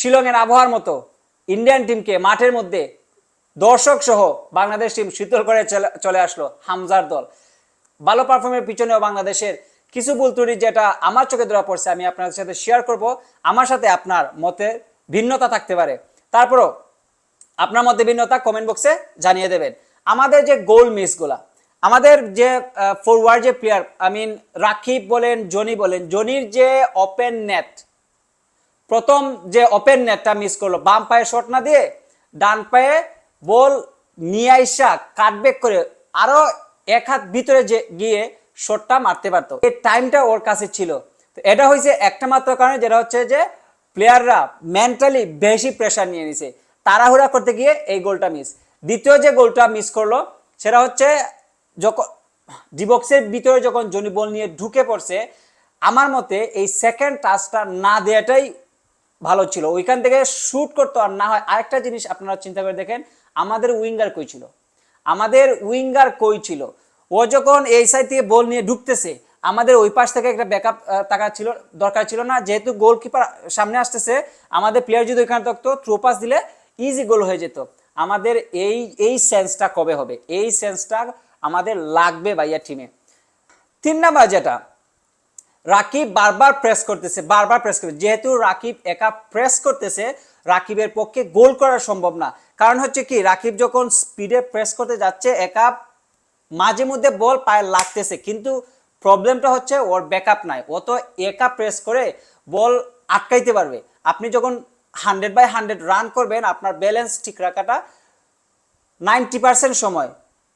শিলংয়ের আবহাওয়ার মতো ইন্ডিয়ান টিমকে মাঠের মধ্যে দর্শক সহ বাংলাদেশ টিম শীতল করে চলে- আসলো হামজার দল। ভালো পারফর্মের পিছনেও বাংলাদেশের কিছু ভুল ত্রুটি যেটা আমার চোখে ধরা পড়ছে, আমি আপনাদের সাথে শেয়ার করব। আমার সাথে আপনার মতে ভিন্নতা থাকতে পারে। তারপরও আপনার মধ্যে ভিন্নতা কমেন্ট বক্সে জানিয়ে দেবেন। আমাদের যে গোল মিসগুলা আমাদের যে ফরওয়ার্ড যে প্লেয়ার আই মিন রাকিব বলেন, জনি বলেন, জনির যে ওপেন নেট প্রথম যে ওপেন নেটটা মিস করল, বাম পায়ে শট না দিয়ে ডান পায়ে বল নিয়ে আইসা কাটব্যাক করে আরও এক হাত ভিতরে যে গিয়ে শটটা মারতে পারতো। এই টাইমটা ওর কাছে ছিল। তো এটা হয়েছে একটা মাত্র কারণে, যেটা হচ্ছে যে প্লেয়াররা মেন্টালি বেশি প্রেশার নিয়ে নিছে। তাড়াহুড়া করতে গিয়ে এই গোলটা মিস দ্বিতীয় যে গোলটা মিস করল, সেটা হচ্ছে যখন ডিবক্সের ভিতরে যখন জনি বল নিয়ে ঢুকে পড়ছে, আমার মতে এই সেকেন্ড টাচটা না দেওয়াটাই ভালো ছিল। ওইখান থেকে শ্যুট করতো আর না হয় আরেকটা জিনিস আপনারা চিন্তা করে দেখেন, আমাদের উইঙ্গার কই ছিল? আমাদের উইঙ্গার কই ছিল? ও যখন এই সাইড থেকে বল নিয়ে ঢুকতেছে, আমাদের ওই পাশ থেকে একটা ব্যাকআপ টাকা ছিল, দরকার ছিল না। যেহেতু গোলকিপার সামনে আসতেছে, আমাদের প্লেয়ার যদি ওইখানে থাকতো থ্রো পাস দিলে ইজি গোল হয়ে যেত। আমাদের এই এই সেন্সটা কবে হবে? এই সেন্সটা আমাদের লাগবে ভাইয়া টিমে তিন নাম্বার যেটা রাকিব বারবার প্রেস করতেছে, বারবার প্রেস করতেছে যেহেতু রাকিব একা প্রেস করতেছে, রাকিবের পক্ষে গোল করা সম্ভব না। কারণ হচ্ছে কি, রাকিব যখন স্পিডে প্রেস করতে যাচ্ছে, একা মাঝে মধ্যে বল পায়ে লাগতেছে, কিন্তু প্রবলেমটা হচ্ছে ওর ব্যাকআপ নাই। ও তো একা প্রেস করে বল আটকাইতে পারবে। আপনি যখন হান্ড্রেড বাই হান্ড্রেড রান করবেন, আপনার ব্যালেন্স ঠিক রাখাটা নাইনটি পার্সেন্ট সময়।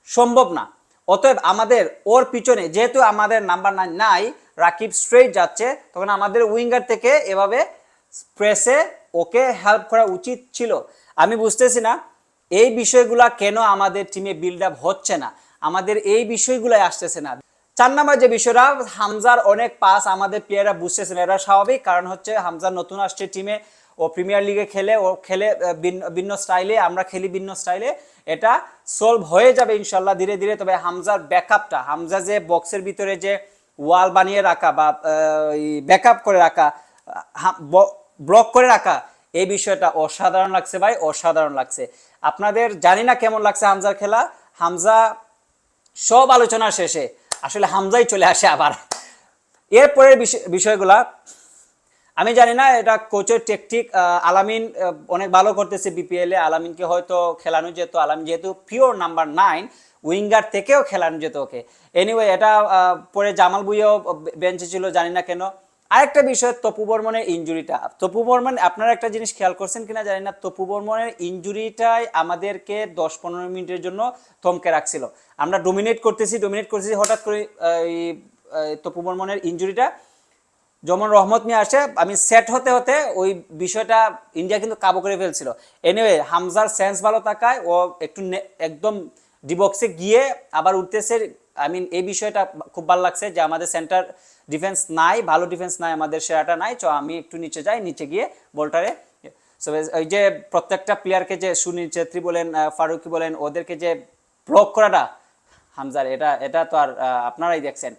সম্ভব না। অতএব আমাদের ওর পিছনে, যেহেতু আমাদের নাম্বার নাইন নাই রাকিব স্ট্রেট যাচ্ছে, তখন আমাদের উইঙ্গার থেকে এভাবে প্রেসে ওকে হেল্প করা উচিত ছিল। আমি বুঝতেছি না, এই বিষয়গুলা কেন আমাদের টিমে বিল্ড আপ হচ্ছে না? আমাদের এই বিষয়গুলাই আসতেছে না। চার নাম্বার যে বিষয়টা, হামজার অনেক পাস আমাদের প্লেয়াররা বুঝতেছে না এটা স্বাভাবিক। কারণ হচ্ছে হামজার নতুন আসছে টিমে ও প্রিমিয়ার লিগে খেলে, ও খেলে ভিন্ন- স্টাইলে আমরা খেলি ভিন্ন স্টাইলে এটা সলভ হয়ে যাবে ইনশাল্লাহ ধীরে ধীরে, তবে হামজার ব্যাকআপটা হামজা যে বক্সের ভিতরে যে ওয়াল বানিয়ে রাখা বা ব্যাকআপ করে রাখা ব্লক করে রাখা, এই বিষয়টা অসাধারণ লাগছে ভাই, অসাধারণ লাগছে। আপনাদের জানি না কেমন লাগছে হামজার খেলা। হামজা সব আলোচনা শেষে, আসলে হামজাই চলে আসে আবার। এরপরের বিষয়- বিষয়গুলা আমি জানি না, এটা কোচের টেকটিক আলামিন অনেক ভালো করতেছে বিপিএল আলামিনকে হয়তো খেলানো যেত, আলামিন যেহেতু পিওর নাম্বার নাইন উইঙ্গার থেকেও খেলানো যেত ওকে। এনিওয়ে এটা পরে জামাল বুইও বেঞ্চে ছিল, জানি না কেন। আরেকটা বিষয়, তপু বর্মনের ইঞ্জুরিটা তপু বর্মন, আপনারা একটা জিনিস খেয়াল করছেন কিনা জানি না, তপু বর্মনের ইঞ্জুরিটাই আমাদেরকে দশ পনেরো মিনিটের জন্য থমকে রাখছিল। আমরা ডোমিনেট করতেছি ডোমিনেট করতেছি, হঠাৎ করে তপু বর্মনের ইঞ্জুরিটা যেমন রহমত নিয়ে আসে। আমি সেট হতে হতে ওই বিষয়টা ইন্ডিয়া কিন্তু কাবু করে ফেলছিল। এনিওয়ে হামজার সেন্স ভালো থাকায় ও একটু একদম ডিবক্সে গিয়ে আবার উঠতেছে। আই মিন এই বিষয়টা খুব ভালো লাগছে যে আমাদের সেন্টার ডিফেন্স নাই, ভালো ডিফেন্স নাই, আমাদের সেরাটা নাই। তো আমি একটু নিচে যাই, নিচে গিয়ে বলটারে। ওই যে প্রত্যেকটা প্লেয়ারকে যে সুনীল ছেত্রী বলেন ফারুকি বলেন, ওদেরকে যে ব্লক করাটা, হামজার, এটা এটা তো আর আপনারাই দেখছেন।